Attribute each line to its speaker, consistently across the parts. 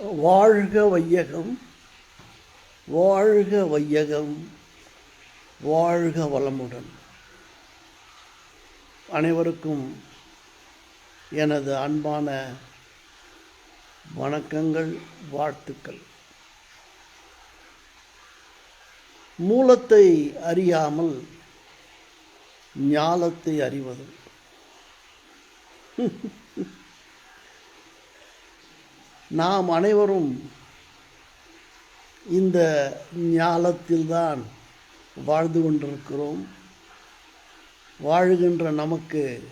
Speaker 1: வாழ்க வையகம் வாழ்க வையகம் வாழ்க வளமுடன். அனைவருக்கும் எனது அன்பான வணக்கங்கள் வாழ்த்துக்கள். மூலத்தை அறியாமல் ஞாலத்தை அறிவது. நாம் அனைவரும் இந்த ஞாலத்தில்தான் வாழ்ந்து கொண்டிருக்கிறோம். வாழுகின்ற நமக்கு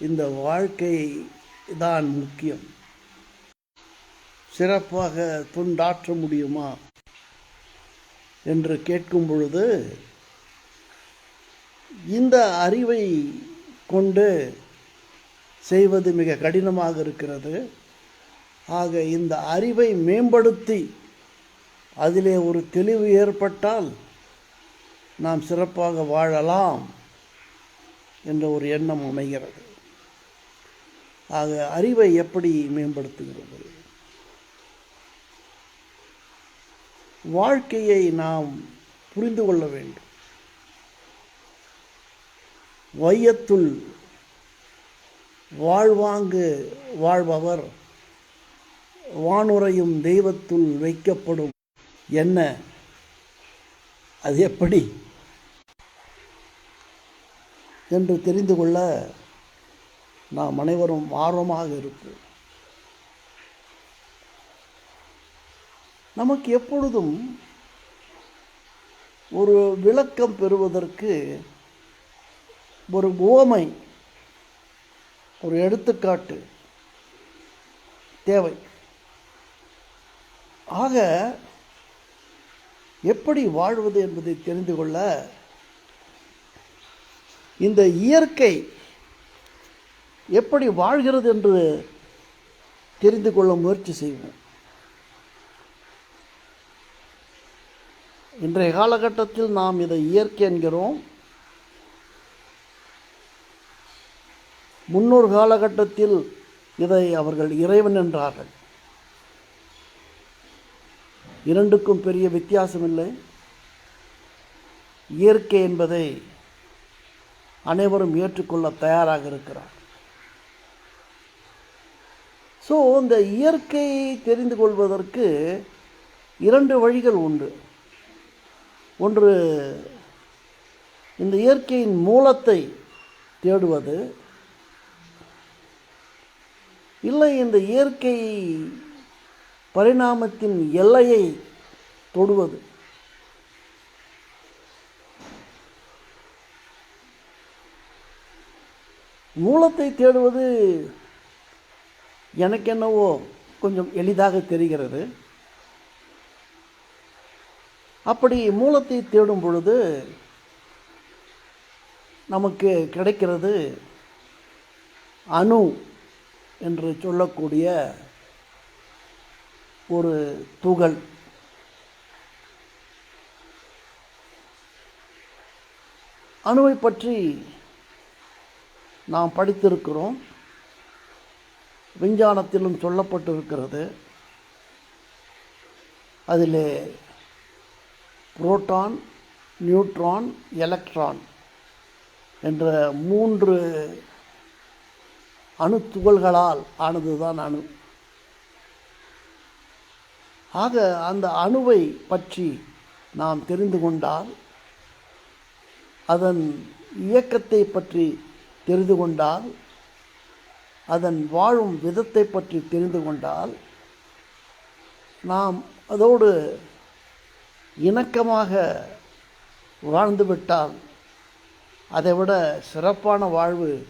Speaker 1: இந்த வாழ்க்கை தான் முக்கியம். சிறப்பாக துண்டாற்ற முடியுமா என்று கேட்கும் பொழுது இந்த அறிவை கொண்டு செய்வது மிக கடினமாக இருக்கிறது. ஆக இந்த அறிவை மேம்படுத்தி அதிலே ஒரு தெளிவு ஏற்பட்டால் நாம் சிறப்பாக வாழலாம் என்ற ஒரு எண்ணம் அமைகிறது. ஆக அறிவை எப்படி மேம்படுத்துகிறது? வாழ்க்கையை நாம் புரிந்து கொள்ள வேண்டும். வையத்துள் வாழ்வாங்கு வாழ்பவர் வானுரையும் தெய்வத்துள் வைக்கப்படும். என்ன? அது எப்படி? என்று தெரிந்து கொள்ள நாம் அனைவரும் ஆர்வமாக இருப்போம். நமக்கு எப்பொழுதும் ஒரு விளக்கம் பெறுவதற்கு ஒரு ஓமை ஒரு எடுத்துக்காட்டு தேவை. ஆக எப்படி வாழ்வது என்பதை தெரிந்து கொள்ள இந்த இயற்கை எப்படி வாழ்கிறது என்று தெரிந்து கொள்ள முயற்சி செய்வோம். இன்றைய காலகட்டத்தில் நாம் இதை இயற்கை என்கிறோம். முன்னொரு காலகட்டத்தில் இதை அவர்கள் இறைவன் என்றார்கள். இரண்டுக்கும் பெரிய வித்தியாசம் இல்லை இயற்கை என்பதை அனைவரும் ஏற்றுக்கொள்ள தயாராக இருக்கிறார். ஸோ இந்த இயற்கையை தெரிந்து கொள்வதற்கு இரண்டு வழிகள் உண்டு. ஒன்று இந்த இயற்கையின் மூலத்தை தேடுவது. இல்லை இந்த இயற்கை பரிணாமத்தின் எல்லையை தொடுவது. மூலத்தை தேடுவது எனக்கென்னவோ கொஞ்சம் எளிதாக தெரிகிறது. அப்படி மூலத்தை தேடும் பொழுது நமக்கு கிடைக்கிறது அணு என்று சொல்லக்கூடிய ஒரு துகள் அணுவை பற்றி நாம் படித்திருக்கிறோம். விஞ்ஞானத்திலும் சொல்லப்பட்டிருக்கிறது. அதில் புரோட்டான் நியூட்ரான் எலக்ட்ரான் என்ற மூன்று அணு துகள்களால் ஆனதுதான் அணு. ஆக அந்த அணுவை பற்றி நாம் தெரிந்து கொண்டால் அதன் இயக்கத்தை பற்றி தெரிந்து கொண்டால் அதன் வாழும் விதத்தை பற்றி தெரிந்து கொண்டால் நாம் அதோடு இணக்கமாக வாழ்ந்துவிட்டால் அதைவிட சிறப்பான வாழ்வு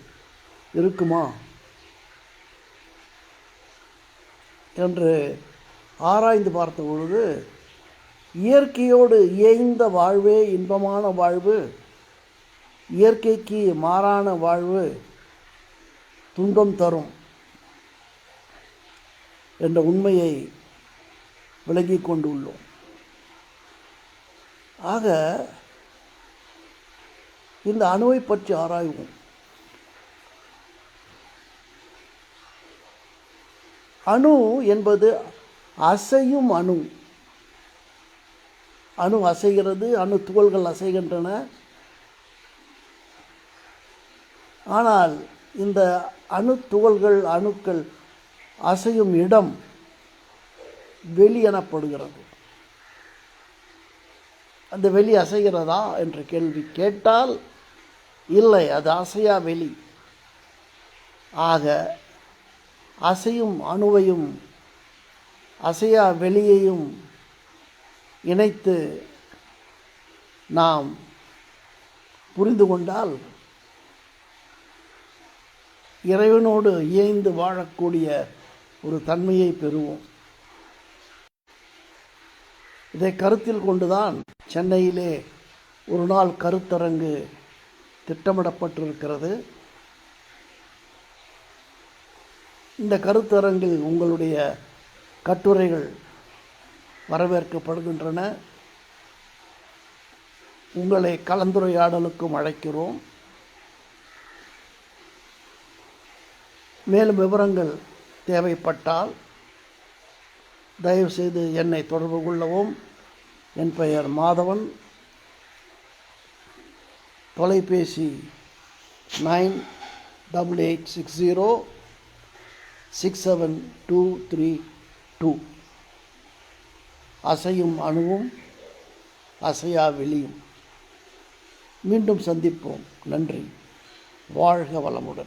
Speaker 1: இருக்குமா? என்று ஆராய்ந்து பார்த்த பொழுது இயற்கையோடு இயைந்த வாழ்வே இன்பமான வாழ்வு இயற்கைக்கு மாறான வாழ்வு துன்பம் தரும் என்ற உண்மையை விளங்கி கொண்டுள்ளோம். ஆக இந்த அணுவை பற்றி ஆராய்வோம். அணு என்பது அசையும் அணு. அணு அசைகிறது அணு துகள்கள் அசைகின்றன. ஆனால் இந்த அணு துகள்கள் அணுக்கள் அசையும் இடம் வெளி எனப்படுகிறது. அந்த வெளி அசைகிறதா என்ற கேள்வி கேட்டால் இல்லை அது அசையா வெளி. ஆக அசையும் அணுவையும் அசையா வெளியையும் இணைத்து நாம் புரிந்து கொண்டால் இறைவனோடு இயைந்து வாழக்கூடிய ஒரு தன்மையை பெறுவோம். இதை கருத்தில் கொண்டுதான் சென்னையிலே ஒரு நாள் கருத்தரங்கு திட்டமிடப்பட்டிருக்கிறது. இந்த கருத்தரங்கில் உங்களுடைய கட்டுரைகள் வரவேற்கப்படுகின்றன. உங்களை கலந்துரையாடலுக்கும் அழைக்கிறோம். மேலும் விவரங்கள் தேவைப்பட்டால் தயவுசெய்து என்னை தொடர்பு கொள்ளவும். என் பெயர் மாதவன். தொலைபேசி nine double eight six zero six seven two three two அசையும் அணுவும் அசையா வெளியும். மீண்டும் சந்திப்போம். நன்றி. வாழ்க வளமுடன்.